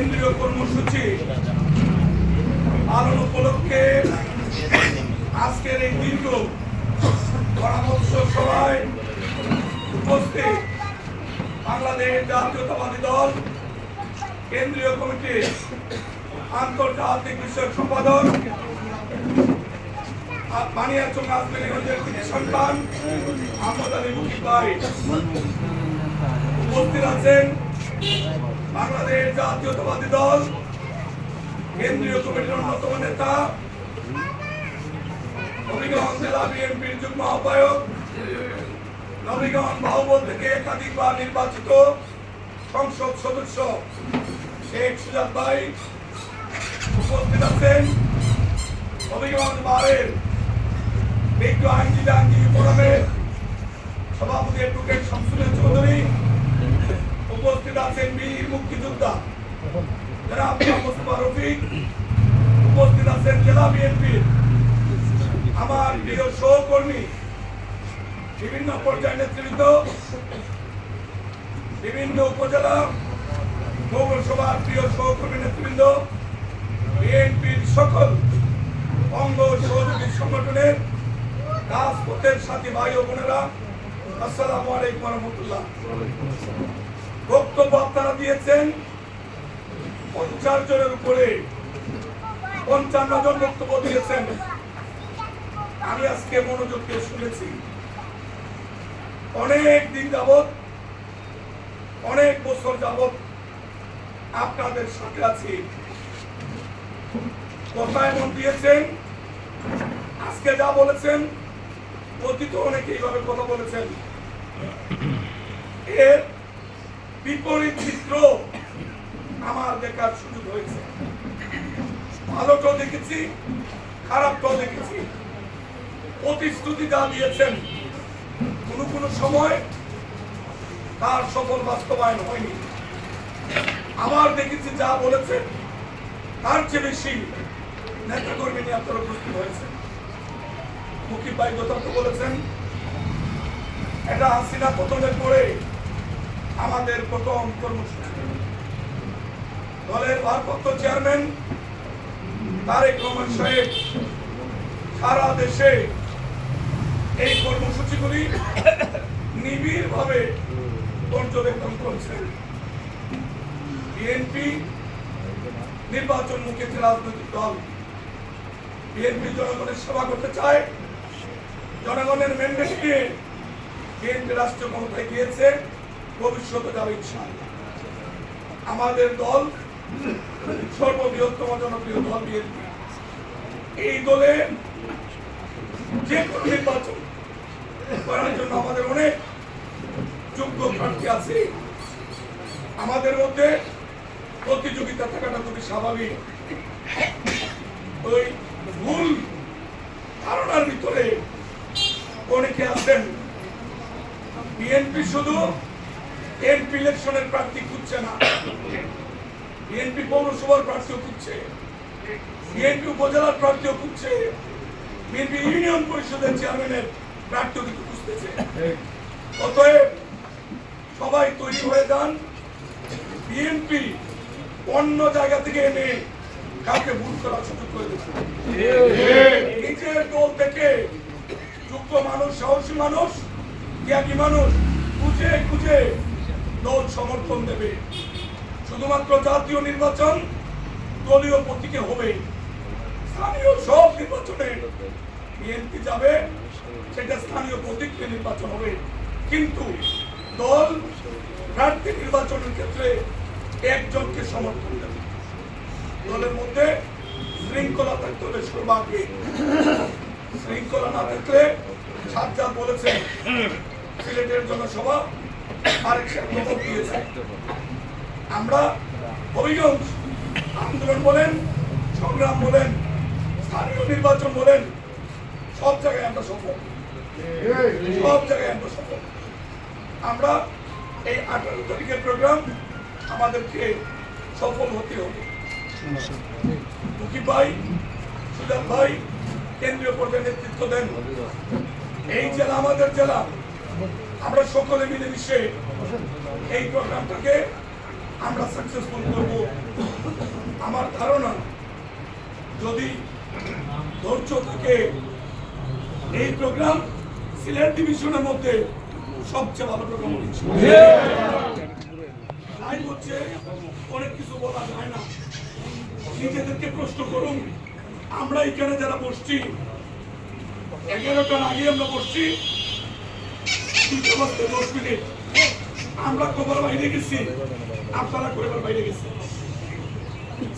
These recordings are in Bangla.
কেন্দ্রীয় কর্মসূচি পালন উপলক্ষে আজকের এই দীর্ঘ পরামর্শ সভায় উপস্থিত বাংলাদেশ জাতীয়তাবাদী দল, কেন্দ্রীয় কমিটির আন্তর্জাতিক বিষয়ক সম্পাদক, বানিয়াচং সন্তান ভাই উপস্থিত আছেন। বাংলাদেশ জাতীয়তাবাদী দল কেন্দ্রীয় কমিটির অন্যতম নেতা সংসদ সদস্য শেখ সভাপতি অ্যাডভোকেট শামসুলের চৌধুরী উপস্থিত আছেন বীর মুক্তিযোদ্ধা। যারা মোস্তফা রফিক উপস্থিত আছেন জেলা বিএনপির। আমার প্রিয় সহকর্মী বিভিন্ন পর্যায়ের নেতৃত্ব বিভিন্ন উপজেলা পৌরসভার প্রিয় সহকর্মী নেতৃবৃন্দ বিএনপির সকল অঙ্গ সহযোগী সংগঠনের রাজপথের সাথী ভাই ও বোনেরা আসসালামু আলাইকুম রহমতুল্লাহ। বক্তব্য আপনারা দিয়েছেন। পঞ্চাশ জনের উপরে পঞ্চান্ন জন বক্তব্য দিয়েছেন। আমি আজকে মনোযোগ দিয়ে শুনেছি। অনেক দিন যাবত অনেক বছর যাবৎ আপনাদের সাথে আছি। কথা এমন দিয়েছেন, আজকে যা বলেছেন অতীত অনেকে এইভাবে কথা বলেছেন। এর বিপরীত চিত্র আমার দেখার সুযোগ হয়েছে। ভালোটাও দেখেছি, খারাপটাও দেখেছি। প্রতিশ্রুতি যা দিয়েছেন, কোনো কোনো সময় তার সফল বাস্তবায়ন হয়নি। আমার দেখেছি যা বলেছেন, তার চেয়ে বেশি নেতা কর্মী নিয়ে আপনারা উপস্থিত হয়েছে মুকিব ভাই যথার্থ বলেছেন, এটা হাসিনা পতনের পরে আমাদের প্রথম কর্মসূচি। দলের ভারপ্রাপ্ত চেয়ারম্যান তারেক রহমান সাহেব সারা দেশে এই কর্মসূচিগুলি নিবিড় ভাবে পর্যবেক্ষণ করছেন বিএনপি নির্বাচন মুখে একটি রাজনৈতিক দল বিএনপি জনগণের সেবা করতে চায়, জনগণের ম্যান্ডেট নিয়ে বিএনপি রাষ্ট্রীয় ক্ষমতায় গিয়েছে। ভবিষ্যতে যাবে ইনশাআল্লাহ আমাদের দল সর্ববৃহত্তম জনপ্রিয় দল বিএনপি। এই দলে যে কোনো নির্বাচন করার জন্য আমাদের অনেক যোগ্য প্রার্থী আছে। আমাদের মধ্যে প্রতিযোগিতা থাকাটা খুবই স্বাভাবিক। ওই ভুল ধারণার ভিতরে অনেকে আছেন। বিএনপি শুধু এমপি ইলেকশনের প্রার্থী খুঁজছে না। বিএনপি পৌরসভার প্রার্থীও খুঁজছে। বিএনপি উপজেলার প্রার্থীও খুঁজছে। বিএনপি ইউনিয়ন পরিষদের চেয়ারম্যানের প্রার্থীও কিন্তু খুঁজতেছে। অতএব সবাই তৈরি হয়ে যান। বিএনপি অন্য জায়গা থেকে এনে কাউকে ভুল করার সুযোগ করে দিচ্ছে। নিজের দল থেকে যোগ্য মানুষ, সাহসী মানুষ জ্ঞানী মানুষ, খুঁজে খুঁজে দল সমর্থন দেবে। শুধুমাত্র জাতীয় নির্বাচন দলীয় প্রতীকে হবে। স্থানীয় সব নির্বাচনে বিএনপি যাবে, সেটা স্থানীয় প্রতীক নির্বাচন হবে। কিন্তু দল প্রার্থী নির্বাচনের ক্ষেত্রে একজনকে সমর্থন দেবে। দলের মধ্যে শৃঙ্খলা থাকতে হবে সর্বাগ্রে শৃঙ্খলা না থাকলে সাজ্জাদ বলেছেন, সিলেটের জনসভা আমরা হবিগঞ্জ আন্দোলন বলেন, সংগ্রাম বলেন, স্থানীয় নির্বাচন বলেন, সব জায়গায় আমরা সফল। সব জায়গায় আমরা সফল। আমরা এই আঠারো তারিখের প্রোগ্রাম আমাদেরকে সফল হতে হবে। মুকিব ভাই, সুজাত ভাই, কেন্দ্রীয় পর্যায়ে নেতৃত্ব দেন। এই জেলা আমাদের জেলা। আমরা সকলে মিলেমিশে এই প্রোগ্রামটাকে আমরা সাকসেসফুল করব। আমার ধারণা যদি ধৈর্য থাকে এই প্রোগ্রাম সিলেট ডিভিশনের মধ্যে সবচেয়ে ভালো প্রোগ্রাম তাই হচ্ছে অনেক কিছু বলা যায় না। নিজেদেরকে প্রশ্ন করুন আমরা এখানে যারা বসছি এগারোটার আগে আমরা বসছি দশ মিনিট। আমরা বাইরে গেছি। আপনারা বাইরে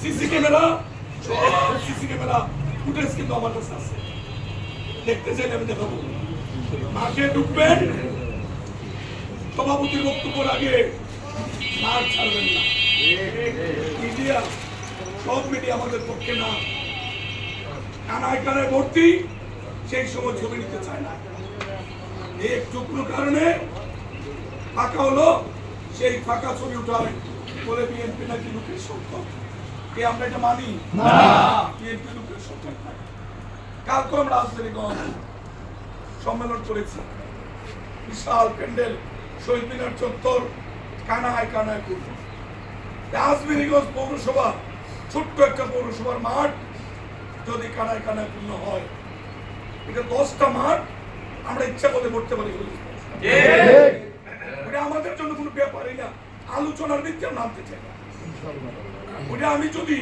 সিসি ক্যামেরা, সব সিসি ক্যামেরা। ফুটেজ কিন্তু আমার কাছে আছে। দেখতে চাইলে আমি দেখাবো। মাঠে ঢুকবেন। সভাপতির বক্তব্যের আগে মাঠ ছাড়বেন না। মিডিয়া, সব মিডিয়া আমাদের পক্ষে না। কানায় কানায় ভর্তি, সেই সময় ছবি নিতে চায় না। এই একটু কোনো কারণে ফাঁকা হলো। সেই ফাঁকা ছবি উঠায় বলে বিএনপি নাকি লোকের সংখ্যক কে আমরা এটা মানি? বিএনপি লোকের নাই কালকে আমরা রাজধানীগঞ্জ সম্মেলন করেছি। বিশাল প্যান্ডেল শহীদ মিনার চত্বর কানায় কানায় করব রাজমিরিগঞ্জ পৌরসভা ছোট্ট একটা পৌরসভার মাঠ যদি কানায় কানায় পূর্ণ হয় এটা দশটা মাঠ আমরা ইচ্ছা করলে করতে পারি ওটা আমাদের জন্য কোনো ব্যাপারই না। আলোচনার ভিত্তিতে নামতে চাই ওটা আমি যদি